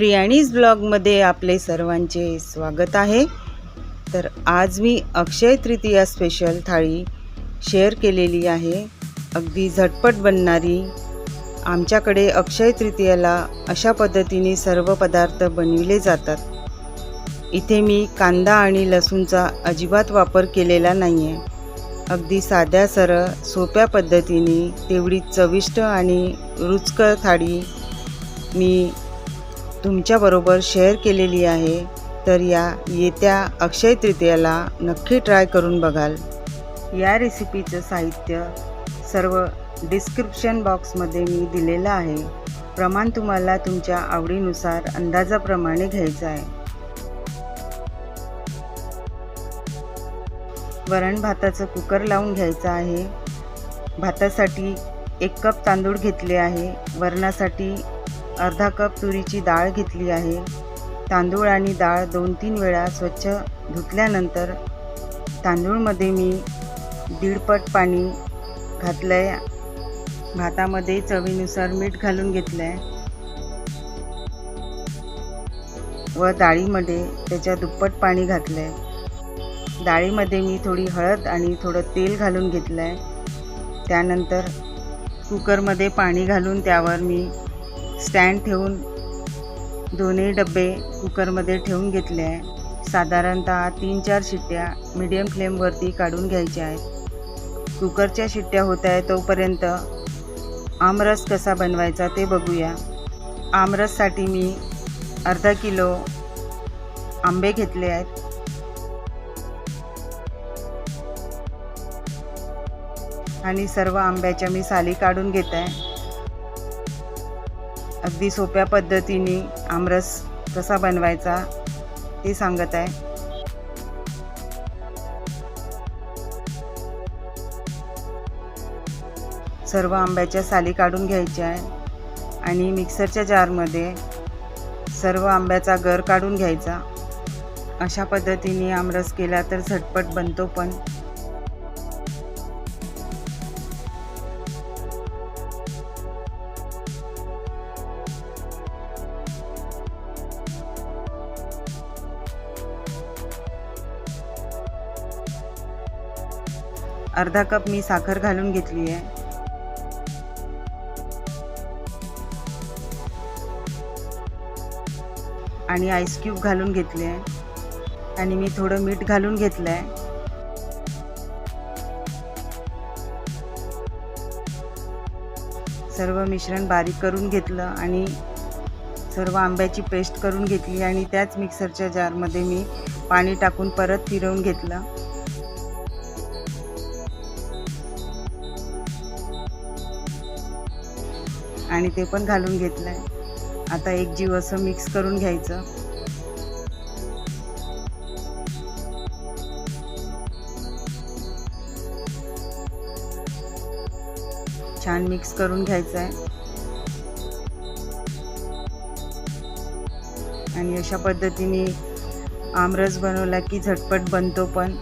प्रियाणीज ब्लॉगमध्ये आपले सर्वांचे स्वागत आहे. तर आज मी अक्षय तृतीया स्पेशल थाळी शेअर केलेली आहे. अगदी झटपट बनणारी आमच्याकडे अक्षय तृतीयाला अशा पद्धतीने सर्व पदार्थ बनविले जातात. इथे मी कांदा आणि लसूणचा अजिबात वापर केलेला नाही आहे अगदी साध्या सरळ सोप्या पद्धतीने तेवढी चविष्ट आणि रुचकर थाळी मी तुमच्याबरोबर शेअर केलेली आहे तर या येत्या अक्षय तृतीयाला नक्की ट्राय करून बघाल. या रेसिपीचं साहित्य सर्व डिस्क्रिप्शन बॉक्समध्ये मी दिलेलं आहे. प्रमाण तुम्हाला तुमच्या आवडीनुसार अंदाजाप्रमाणे घ्यायचं आहे. वरण भाताचं कुकर लावून घ्यायचं आहे. भातासाठी एक कप तांदूळ घेतले आहे. वरणासाठी अर्धा कप तुरीची डाळ घेतली आहे. तांदूळ आणि डाळ दोन तीन वेळा स्वच्छ धुतल्यानंतर तांदूळमध्ये मी दीडपट पाणी घातलं आहे भातामध्ये चवीनुसार मीठ घालून घेतलं आहे व डाळीमध्ये त्याच्या दुप्पट पाणी घातलं आहे डाळीमध्ये मी थोडी हळद आणि थोडं तेल घालून घेतलं आहे त्यानंतर कुकरमध्ये पाणी घालून त्यावर मी स्टँड ठेवून दोन्ही डबे कुकरमध्ये ठेवून घेतले आहे. साधारणतः तीन चार शिट्ट्या मीडियम फ्लेमवरती काढून घ्यायच्या आहेत. कुकरच्या शिट्ट्या होत आहे तोपर्यंत आमरस कसा बनवायचा ते बघूया. आमरससाठी मी अर्धा किलो आंबे घेतले आहेत. आणि सर्व आंब्याच्या मी साली काढून घेत आहे. अगदी सोप्या पद्धतीने आमरस कसा बनवायचा ते सांगत आहे. सर्व आंब्याच्या साली काढून घ्यायच्या आहे आणि मिक्सरच्या जारमध्ये सर्व आंब्याचा गर काढून घ्यायचा. अशा पद्धतीने आमरस केला तर झटपट बनतो पण अर्धा कप मी साखर घालून घेतली आहे. आणि आईस क्यूब घालून घेतले आहे. आणि मी थोडं मीठ घालून घेतलं आहे सर्व मिश्रण बारीक करून घेतलं आणि सर्व आंब्याची पेस्ट करून घेतली आणि त्याच मिक्सरच्या जारमध्ये मी पाणी टाकून परत फिरवून घेतलं. आणि ते पण घालून घेतलं आहे आता एक जीव असं मिक्स करून घ्यायचं. छान मिक्स करून घ्यायचं आहे आणि अशा पद्धतीने आमरस बनवला की झटपट बनतो पण.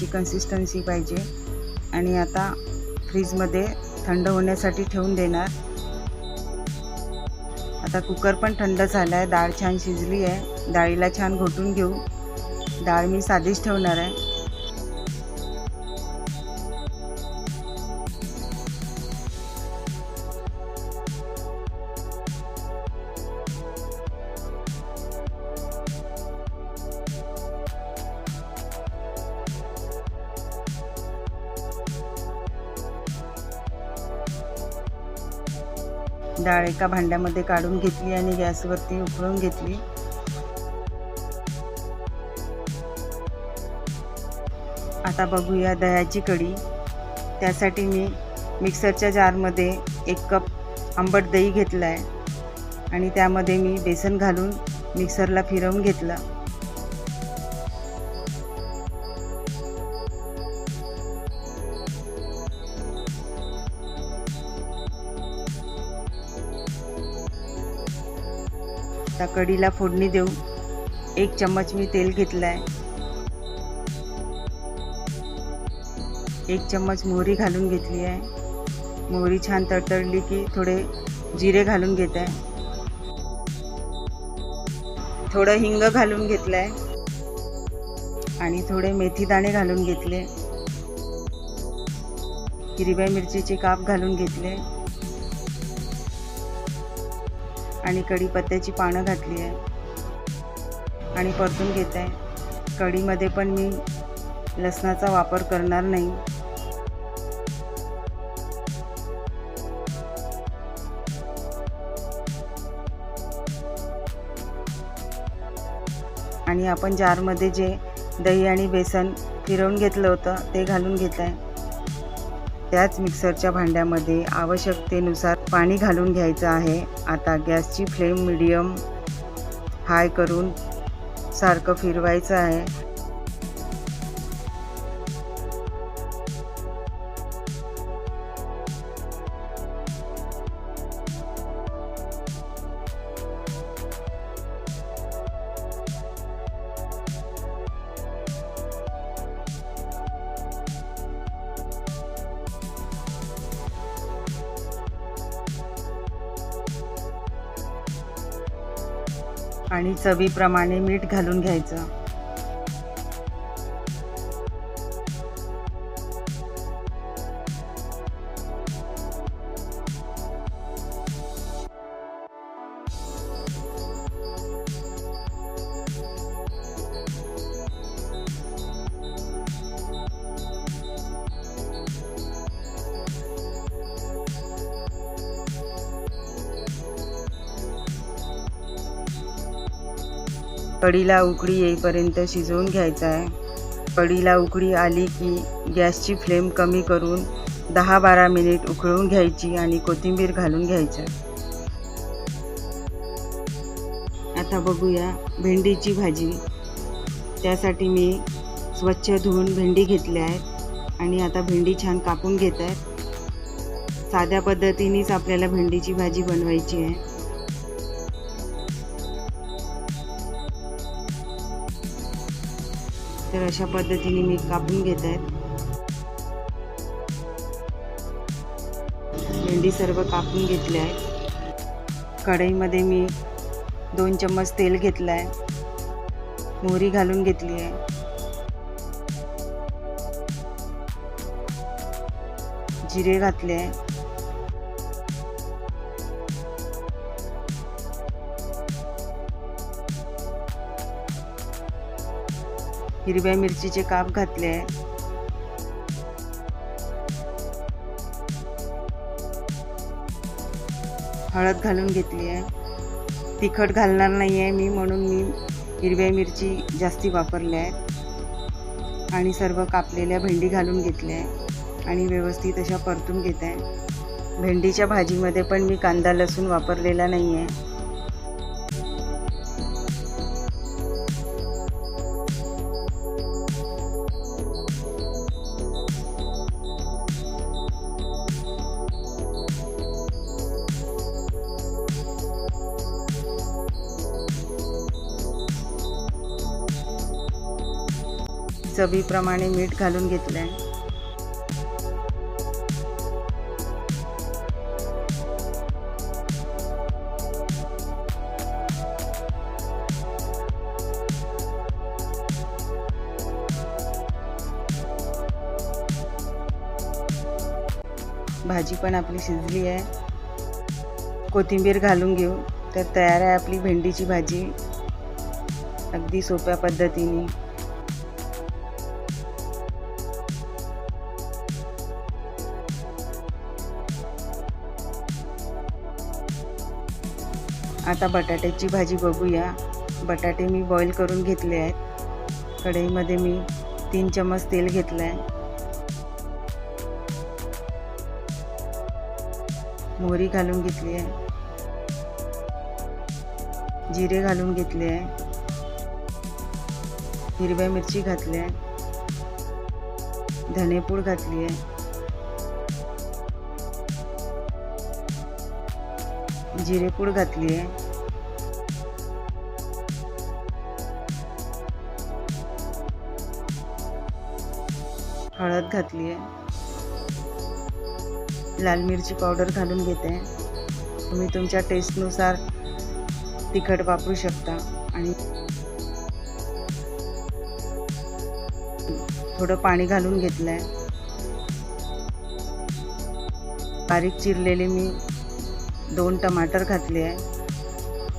अशी कन्सिस्टन्सी पाहिजे. आणि आता फ्रीजमध्ये थंड होण्यासाठी ठेवून देणार. आता कुकर पण थंड झाला आहे डाळ छान शिजली आहे. डाळीला छान घोटून घेऊ. डाळ मी साधीच ठेवणार आहे. डाळ एका भांड्यामध्ये काढून घेतली आणि गॅसवरती उकळून घेतली. आता बघूया दह्याची कढी. त्यासाठी मी मिक्सरच्या जारमध्ये एक कप आंबट दही घेतलं आहे आणि त्यामध्ये मी बेसन घालून मिक्सरला फिरवून घेतलं. आता कढीला फोडणी देऊ. एक चम्मच मी तेल घेतलं आहे एक चम्मच मोहरी घालून घेतली आहे मोहरी छान तडतडली की थोडे जिरे घालून घेत. आहे थोडं हिंग घालून घेतलं आहे आणि थोडे मेथी दाणे घालून घेतले. हिरव्या मिरचीचे काप घालून घेतले. आणि कढीपत्त्याची पानं घातली आहे. आणि परतून घेत आहे. कढीमध्ये पण मी लसणाचा वापर करणार नाही. आणि आपण जारमध्ये जे दही आणि बेसन फिरवून घेतलं होतं ते घालून घेत आहे. त्याच मिक्सरच्या भांड्यामध्ये आवश्यकतेनुसार पाणी घालून घ्यायचं आहे. आता गॅसची फ्लेम मिडियम हाय करून सारखं फिरवायचं आहे. आणि चवीप्रमाणे मीठ घालून घ्यायचं. कढीला उकळी येईपर्यंत शिजवून घ्यायचं आहे. कढीला उकळी आली की गॅसची फ्लेम कमी करून दहा बारा मिनिट उकळून घ्यायची आणि कोथिंबीर घालून घ्यायचं. आता बघूया भेंडीची भाजी. त्यासाठी मी स्वच्छ धुवून भेंडी घेतल्या आहेत आणि आता भेंडी छान कापून घेत आहेत. साध्या पद्धतीनेच आपल्याला भेंडीची भाजी बनवायची आहे. तर अशा पद्धतीने मी कापून घेत आहेत भेंडी सर्व कापून घेतली आहेत कढईमध्ये मी दोन चम्मच तेल घेतलं आहे. मोहरी घालून घेतली आहे. जिरे घातले आहे. हिरव्या मिरचीचे काप घातले. आहे हळद घालून घेतली आहे. तिखट घालणार नाही आहे मी म्हणून मी हिरव्या मिरची जास्ती वापरल्या आहेत आणि सर्व कापलेल्या भेंडी घालून घेतल्या आहे. आणि व्यवस्थित अशा परतून घेत आहे. भेंडीच्या भाजीमध्ये पण मी कांदा लसूण वापरलेला नाही आहे चवीप्रमाणे मीठ घालून घेतलं आहे भाजी पण आपली शिजली आहे. कोथिंबीर घालून घेऊ. तर तयार आहे आपली भेंडीची भाजी. अगदी सोप्या पद्धतीने. आता बटाट्याची भाजी बघूया. बटाटे मी बॉईल करून घेतले आहेत. कढईमध्ये मी तीन चम्मच तेल घेतलं आहे मोहरी घालून घेतली आहे. जिरे घालून घेतले आहे. हिरव्या मिरची घातली आहे. धनेपूड घातली आहे. जिरेपूड घातली आहे. हळद घातली आहे लाल मिरची पावडर घालून घेते. तुम्ही तुमच्या टेस्टनुसार तिखट वापरू शकता आणि थोडं पाणी घालून घेतलं आहे बारीक चिरलेले मी दोन टमाटर घातले आहे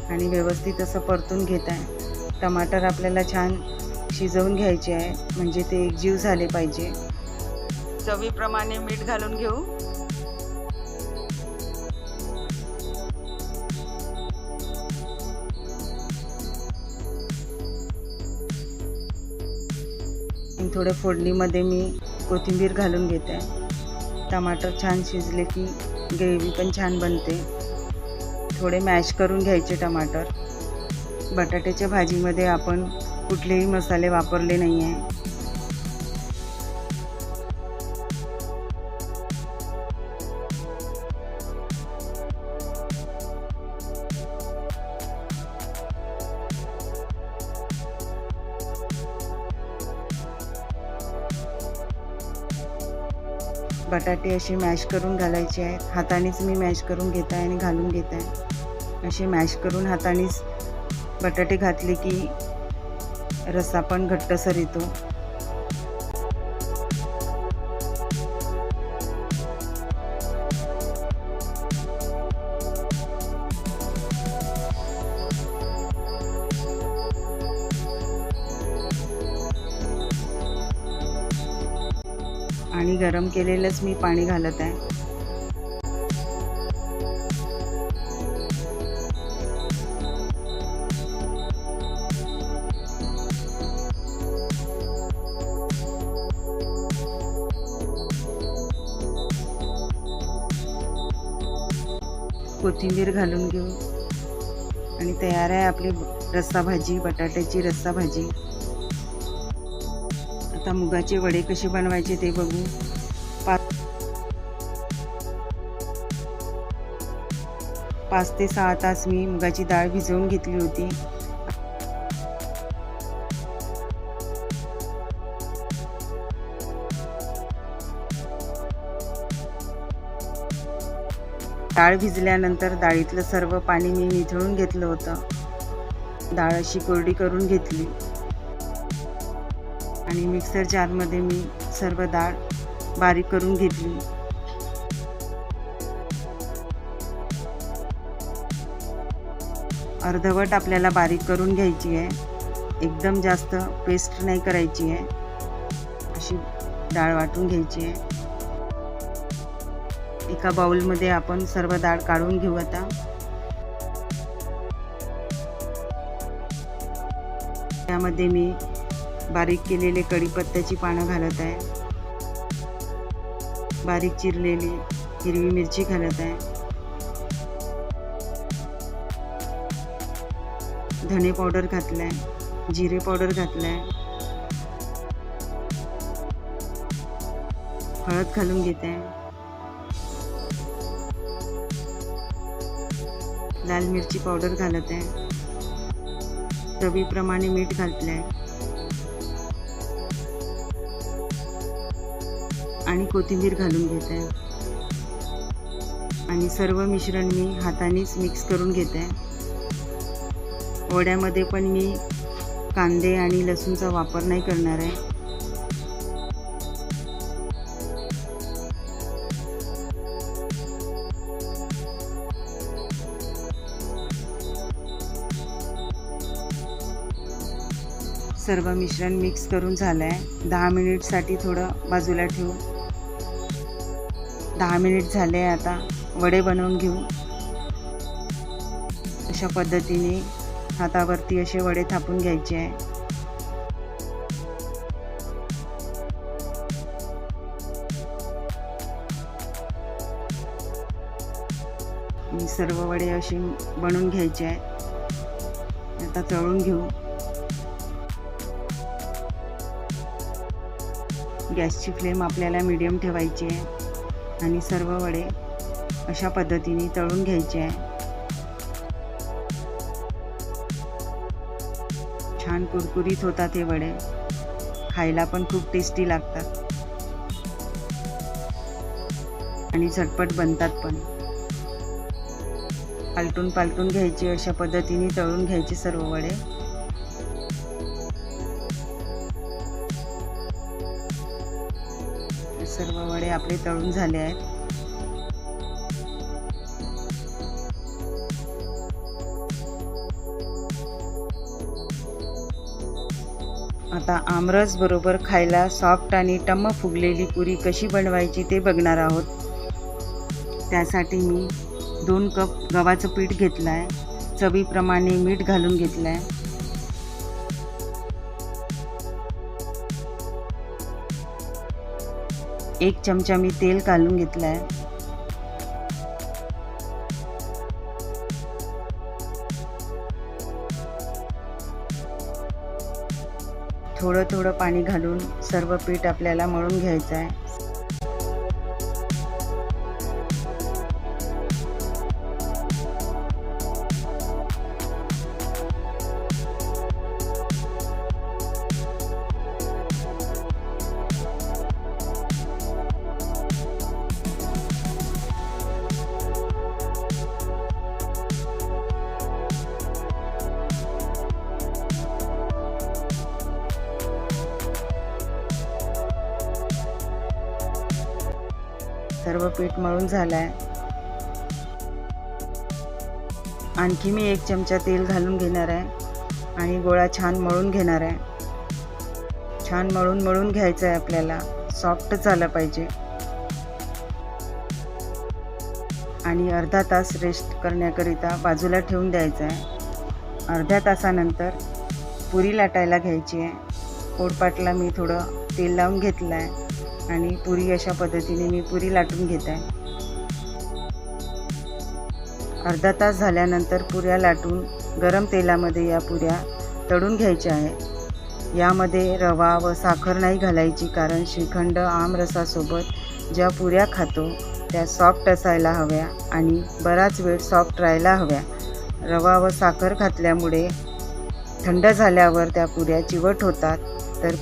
आणि व्यवस्थित असं परतून घेत आहे. टमाटर आपल्याला छान शिजवून घ्यायचे आहे म्हणजे ते एकजीव झाले पाहिजे. चवीप्रमाणे मीठ घालून घेऊ. आणि फोडणीमध्ये मी कोथिंबीर घालून घेते. टमाटर छान शिजले की ग्रेव्ही पण छान बनते. थोडे मॅश करून घ्यायचे टमाटर. बटाट्याच्या भाजीमध्ये आपण कुठलेही मसाले वापरले नाही आहे बटाटे असे मॅश करून घालायचे आहेत. हातानेच मी मॅश करून घेत आहे आणि घालून घेत. आहे असे मॅश करून हातानेच बटाटे घातले की रस्सा पण घट्टसर येतो केलेलंच मी पाणी घालत आहे. कोथिंबीर घालून घेऊ. आणि तयार आहे आपली रस्सा भाजी बटाट्याची रस्सा भाजी. आता मुगाचे वडे कसे बनवायचे ते बघू. पाच पाच ते सहा तास मी मुगाची डाळ भिजवून घेतली होती. डाळ भिजल्यानंतर डाळीतलं सर्व पाणी मी निथळून घेतलं होतं. डाळ अशी कोरडी करून घेतली. आणि मिक्सर जारमध्ये मी सर्व डाळ बारीक करून घेतली. अर्धवट आपल्याला बारीक करून घ्यायची आहे. एकदम जास्त पेस्ट नाही करायची आहे. अशी डाळ वाटून घ्यायची आहे. एका बाउलमध्ये आपण सर्व डाळ काढून घेऊ आता. त्यामध्ये मी बारीक केलेले कढीपत्त्याची पानं घालत आहे. बारीक चिरलेली हिरवी मिरची घालत आहे. धने पावडर घातलाय जिरे पावडर घातलाय. हळद घालून घेत. आहे लाल मिरची पावडर घालत आहे. चवीप्रमाणे मीठ घातलंय. आणि कोथिंबीर घालून घेत. आहे आणि सर्व मिश्रण मी हातानेच मिक्स करून घेत. आहे वड्यामध्ये पण मी कांदे आणि लसूणचा वापर नाही करणार आहे. सर्व मिश्रण मिक्स करून झालं आहे दहा मिनिटसाठी थोडं बाजूला ठेवू. दहा मिनिट झाले आता. वडे बनवून घेऊ. अशा पद्धतीने हातावरती असे वडे थापून घ्यायचे आहे. मी सर्व वडे असे बनवून घ्यायचे आहे. आता तळून घेऊ. गॅसची फ्लेम आपल्याला मीडियम ठेवायची आहे. आणि सर्व वडे अशा पद्धतीने तळून घ्यायचे आहे. छान कुरकुरीत होतात हे वडे. खायला पण खूप टेस्टी लागतात. आणि झटपट बनतात पण. पालटून पालटून घ्यायची अशा पद्धतीने तळून घ्यायचे सर्व वडे. आपले तळून झाले आहेत. आता आमरस बरोबर खायला सॉफ्ट आणि टम्म फुगलेली पुरी कशी बनवायची ते बघणार आहोत. त्यासाठी मी दोन कप गव्हाचं पीठ घेतलं आहे चवीप्रमाणे मीठ घालून घेतलं आहे एक चमचा मी तेल घालून घेतलं आहे थोडं थोडं पाणी घालून सर्व पीठ आपल्याला मळून घ्यायचं आहे पीठ मळून झालं आहे आणखी मी एक चमचा तेल घालून घेणार आहे आणि गोळा छान मळून घेणार आहे. छान मळून मळून घ्यायचं आहे आपल्याला. सॉफ्ट झालं पाहिजे. आणि अर्धा तास रेस्ट करण्याकरिता बाजूला ठेवून द्यायचं आहे. अर्ध्या तासानंतर पुरी लाटायला घ्यायची आहे. पोटपाटला मी थोडं तेल लावून घेतलं आहे आणि पुरी अशा पद्धतीने मी पुरी लाटून घेत आहे. अर्धा तास झाल्यानंतर पुऱ्या लाटून गरम तेलामध्ये या पुऱ्या तळून घ्यायच्या आहेत यामध्ये रवा व साखर नाही घालायची कारण श्रीखंड आमरसासोबत ज्या पुऱ्या खातो त्या सॉफ्ट असायला हव्या आणि बराच वेळ सॉफ्ट राहायला हव्या. रवा व साखर घातल्यामुळे थंड झाल्यावर त्या पुऱ्या चिवट होतात. तर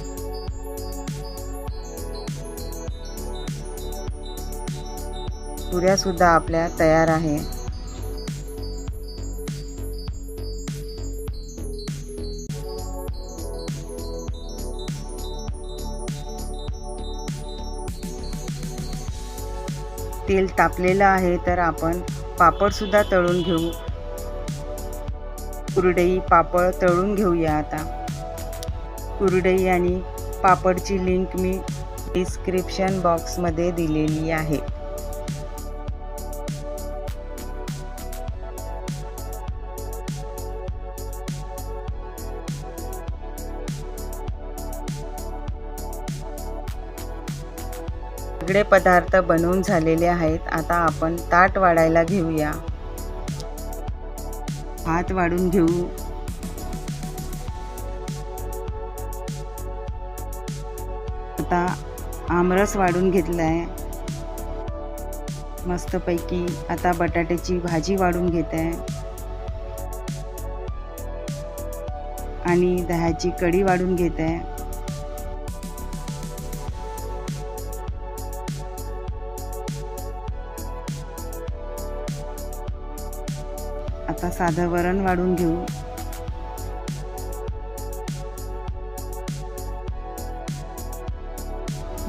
पुऱ्यासुद्धा आपल्या तयार आहे. तेल तापलेलं आहे तर आपण पापडसुद्धा तळून घेऊ. कुरडई पापड तळून घेऊया आता. कुरडई आणि पापडची लिंक मी डिस्क्रिप्शन बॉक्समध्ये दिलेली आहे. सगळे पदार्थ बनवून झालेले आहेत. आता आपण ताट वाढायला घेऊया. भात वाढून घेऊ. आता आमरस वाढून घेतला आहे मस्तपैकी आता बटाट्याची भाजी वाढून घेत आहे. आणि दह्याची कढी वाढून घेत आहे. साधं वरण वाढून घेऊ.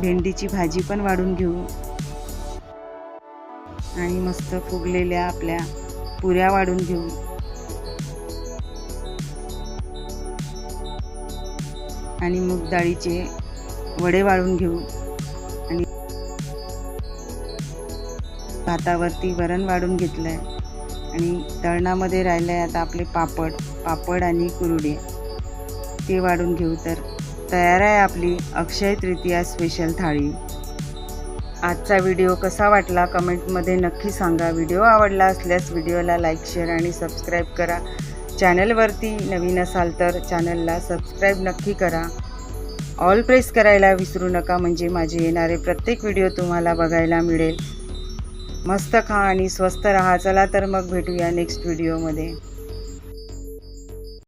भेंडीची भाजी पण वाढून घेऊ. आणि मस्त फुगलेल्या आपल्या पुऱ्या वाढून घेऊ. आणि मूग डाळीचे वडे वाळून घेऊ. आणि भातावरती वरण वाढून घेतलं आहे आणि तळणामध्ये राहिलं आहे आता आपले पापड पापड आणि कुरुडे. ते वाढून घेऊ तर तयार आहे आपली अक्षय तृतीया स्पेशल थाळी. आजचा व्हिडिओ कसा वाटला कमेंटमध्ये नक्की सांगा. व्हिडिओ आवडला असल्यास व्हिडिओला लाईक शेअर आणि सबस्क्राईब करा. चॅनलवरती नवीन असाल तर चॅनलला सबस्क्राईब नक्की करा. ऑल प्रेस करायला विसरू नका म्हणजे माझे येणारे प्रत्येक व्हिडिओ तुम्हाला बघायला मिळेल. मस्त खा आणि स्वस्त राहा. चला तर मग भेटूया नेक्स्ट व्हिडिओमध्ये